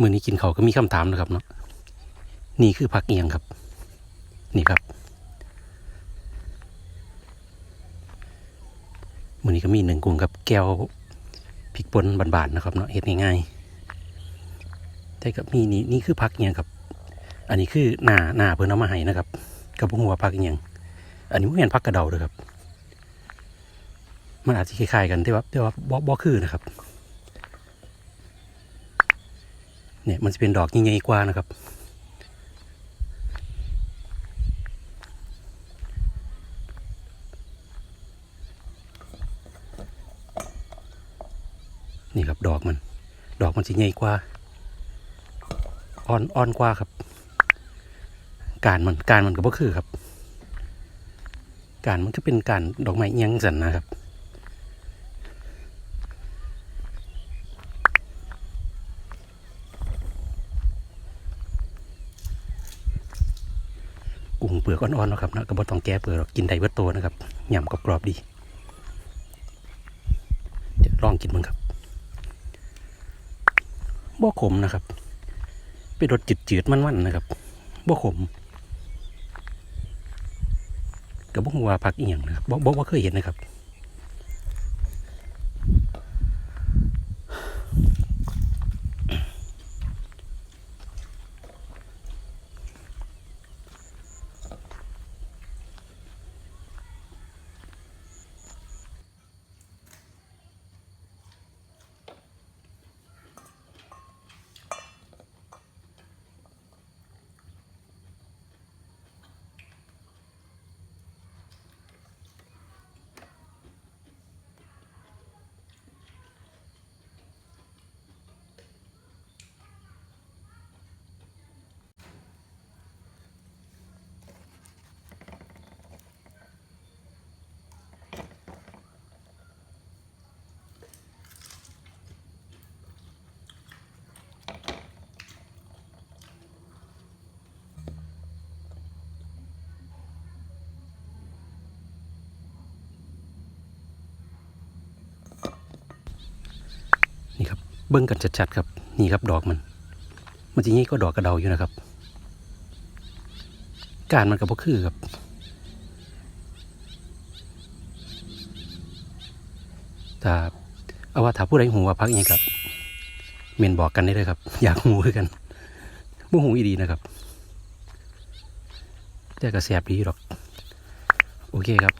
มือนี้กินเขาก็มีคำถามนะครับเนาะนี่คือผักเอียงครับ นี่ครับมือนี้ก็มีหนึ่งกุ้งกับแก้วพริกป่นบานๆนะครับเนาะเฮ็ดง่ายๆแต่กับมีนี่นี่คือผักเอียงครับ อันนี้คือหน้าหน้าเพิ่นเอามาให้นะครับกับหัวผักเอียง อันนี้ไม่เป็นผักกระเดาเลยครับ มันอาจจะคล้ายๆกันแต่ว่าแต่ว่าบ่บ่คือนะครับ เนี่ยมันจะเป็นดอกยิ่งใหญ่กว่านะครับ นี่ครับดอกมัน ดอกมันจะใหญ่กว่าอ่อนอ่อนกว่าครับ การมันการมันก็บ่คือครับ การมันก็เป็นการดอกไม้เอียงสันนะครับ กุ้งเปลือกอ่อนๆนะครับนะก็บ่ต้องแก้เปลือกกินได้เบิดตัวนะครับหย่ำกรอบๆดี เดี๋ยวลองกินมึงครับบ่ขมนะครับเป็นรสจืดๆมันๆนะครับบ่ขมกับบ่หัว่าผักอียงนะครับบ่บ่บ่เคยเห็นนะครับ เบิ้งกันชัดๆครับ นี่ครับดอกมัน มันจะงี้ก็ดอกกระเดาอยู่นะครับ การมันกับพวกคือครับถ้าเอาว่าถ้าผู้ใดหูว่าพักอหยังครับเมนบอกกันได้เลยครับ อยากหูคือกันบ่หูอีดีนะครับแต่ก็แสบดีหรอก โอเคครับ